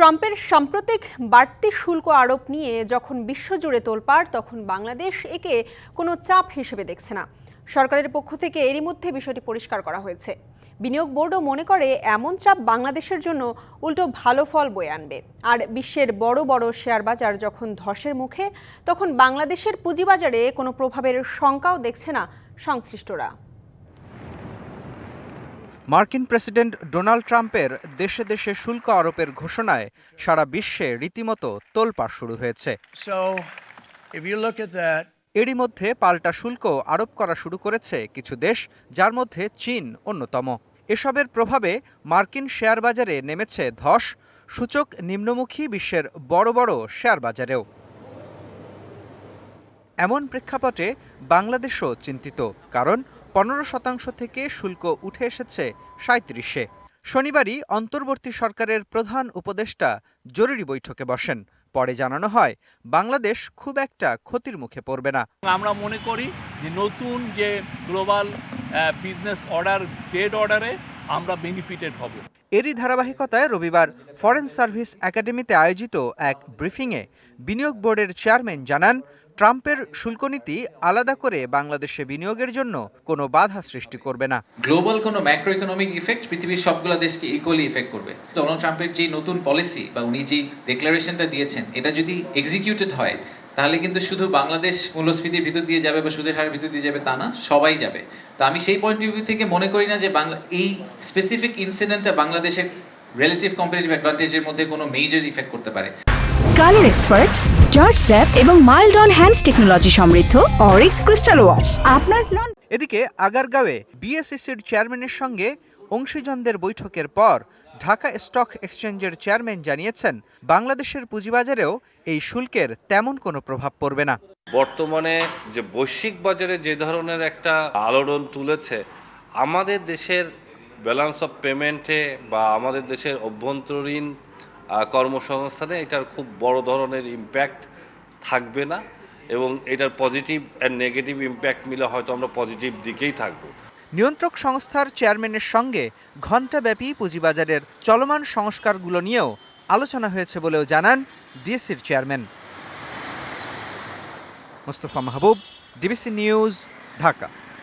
ট্রাম্পের সাম্প্রতিক বাড়তি শুল্ক আরোপ নিয়ে যখন বিশ্বজুড়ে তোলপাড়, তখন বাংলাদেশ একে কোনো চাপ হিসেবে দেখছে না। সরকারের পক্ষ থেকে এরই মধ্যে বিষয়টি পরিষ্কার করা হয়েছে। বিনিয়োগ বোর্ডও মনে করে, এমন চাপ বাংলাদেশের জন্য উল্টো ভালো ফল বয়ে আনবে। আর বিশ্বের বড় বড় শেয়ার বাজার যখন ধসের মুখে, তখন বাংলাদেশের পুঁজিবাজারে কোনো প্রভাবের শঙ্কাও দেখছে না সংশ্লিষ্টরা। মার্কিন প্রেসিডেন্ট ডোনাল্ড ট্রাম্পের দেশে দেশে শুল্ক আরোপের ঘোষণায় সারা বিশ্বে রীতিমতো তোলপাড় শুরু হয়েছে। এরই মধ্যে পাল্টা শুল্ক আরোপ করা শুরু করেছে কিছু দেশ যার মধ্যে চীন অন্যতম। এসবের প্রভাবে মার্কিন শেয়ার বাজারে নেমেছে ধস সূচক নিম্নমুখী বিশ্বের বড় বড় শেয়ার বাজারেও। এমন প্রেক্ষাপটে বাংলাদেশও চিন্তিত কারণ পনেরো শতাংশ থেকে শুল্ক উঠে এসেছে সাঁত্রিশে। শনিবারই অন্তর্বর্তী সরকারের প্রধান উপদেষ্টা জরুরি বৈঠকে বসেন। পরে জানানো হয় বাংলাদেশ খুব একটা ক্ষতির মুখে পড়বে না। আমরা মনে করি যে নতুন যে গ্লোবাল বিজনেস অর্ডার ট্রেড অর্ডারে আমরা বেনিফিটেড হব। এরই ধারাবাহিকতায় রবিবার ফরেন সার্ভিস একাডেমিতে আয়োজিত এক ব্রিফিংয়ে বিনিয়োগ বোর্ডের চেয়ারম্যান জানান ট্রাম্পের শুল্কনীতি আলাদা করে বাংলাদেশে বিনিয়োগের জন্য কোনো বাধা সৃষ্টি করবে না। গ্লোবাল কোনো ম্যাক্রো ইকোনমিক ইফেক্ট পৃথিবীর সবগুলো দেশকে ইকুয়ালি ইফেক্ট করবে। ডোনাল্ড ট্রাম্পের যে নতুন পলিসি বা উনি যে ডিক্লারেশনটা দিয়েছেন এটা যদি এক্সিকিউটেড হয় তাহলে কিন্তু শুধু বাংলাদেশ মূল্যস্ফীতির ভিতর দিয়ে যাবে বা সুদের হারের ভিতর দিয়ে যাবে তা না সবাই যাবে। তো আমি সেই পয়েন্ট অফ ভিউ থেকে মনে করি না যে বাংলা এই স্পেসিফিক ইনসিডেন্টটা বাংলাদেশের রিলেটিভ কম্পারেটিভ অ্যাডভান্টেজের মধ্যে কোনো মেজর ইফেক্ট করতে পারে। কালার এক্সপার্ট জর্জ স্যাপ এবং মাইল্ড অন হ্যান্ডস টেকনোলজি সমৃদ্ধ অরিক্স ক্রিস্টাল ওয়াশ আপনার লন এদিকে আগারগাঁওয়ে বিএসইসির চেয়ারম্যানের সঙ্গে অংশীজনদের বৈঠকের পর ঢাকা স্টক এক্সচেঞ্জের চেয়ারম্যান জানিয়েছেন বাংলাদেশের পুঁজিবাজারেও এই শুল্কের তেমন কোনো প্রভাব পড়বে না। বর্তমানে যে বৈশ্বিক বাজারে যে ধরনের একটা আলোড়ন তুলেছে আমাদের দেশের ব্যালেন্স অফ পেমেন্টে বা আমাদের দেশের অভ্যন্তরীণ কর্মসংস্থানে এটার খুব বড় ধরনের ইম্প্যাক্ট থাকবে না এবং এটার পজিটিভ অ্যান্ড নেগেটিভ ইম্প্যাক্ট মিলে হয়তো আমরা পজিটিভ দিকেই থাকব। নিয়ন্ত্রক সংস্থার চেয়ারম্যানের সঙ্গে ঘণ্টাব্যাপী পুঁজিবাজারের চলমান সংস্কারগুলো নিয়েও আলোচনা হয়েছে বলেও জানান ডিএসসির chairman Mostafa Mahbub, DBC news, Dhaka.